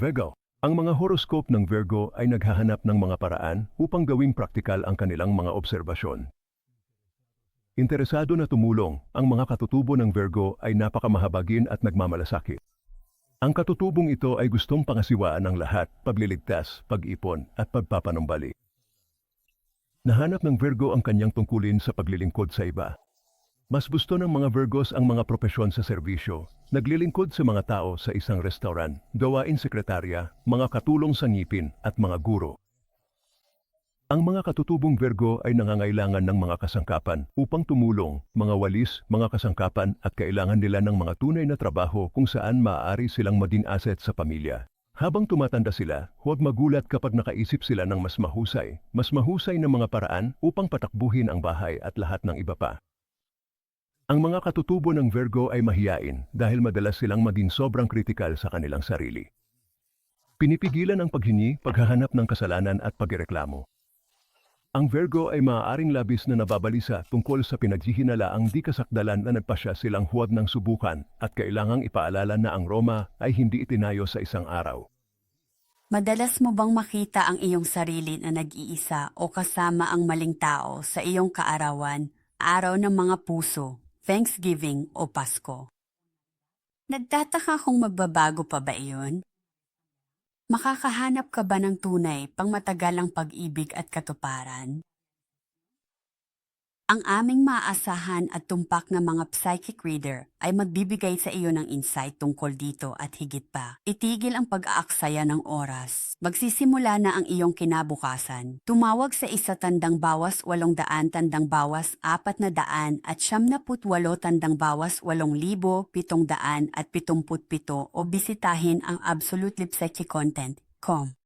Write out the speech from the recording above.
Virgo. Ang mga horoscope ng Virgo ay naghahanap ng mga paraan upang gawing praktikal ang kanilang mga obserbasyon. Interesado na tumulong, ang mga katutubo ng Virgo ay napakamahabagin at nagmamalasakit. Ang katutubong ito ay gustong pangasiwaan ng lahat, pagliligtas, pag-ipon at pagpapanumbalik. Nahanap ng Virgo ang kanyang tungkulin sa paglilingkod sa iba. Mas gusto ng mga Virgos ang mga propesyon sa serbisyo, naglilingkod sa mga tao sa isang restaurant, gawain sekretarya, mga katulong sa ngipin at mga guro. Ang mga katutubong Virgo ay nangangailangan ng mga kasangkapan upang tumulong, mga walis, mga kasangkapan at kailangan nila ng mga tunay na trabaho kung saan maaari silang maging asset sa pamilya. Habang tumatanda sila, huwag magulat kapag nakaisip sila ng mas mahusay, mas mahusay na mga paraan upang patakbuhin ang bahay at lahat ng iba pa. Ang mga katutubo ng Virgo ay mahiyain dahil madalas silang maging sobrang kritikal sa kanilang sarili. Pinipigilan ang paghingi, paghahanap ng kasalanan at pagreklamo. Ang Virgo ay maaaring labis na nababalisa tungkol sa pinaghihinalaang di kasakdalan na nagpasya silang huwag ng subukan at kailangang ipaalala na ang Roma ay hindi itinayo sa isang araw. Madalas mo bang makita ang iyong sarili na nag-iisa o kasama ang maling tao sa iyong kaarawan, araw ng mga puso, Thanksgiving o Pasko? Nagtataka kung magbabago pa ba iyon? Makakahanap ka ba ng tunay pang matagalang pag-ibig at katuparan? Ang aming maaasahan at tumpak na mga psychic reader ay magbibigay sa iyo ng insight tungkol dito at higit pa. Itigil ang pag-aaksaya ng oras. Magsisimula na ang iyong kinabukasan. Tumawag sa isa tandang bawas walong daan tandang bawas apat na daan at siyam na putwalo tandang bawas walong libo pitong daan at pitumput pito o bisitahin ang absolutelypsychic.com.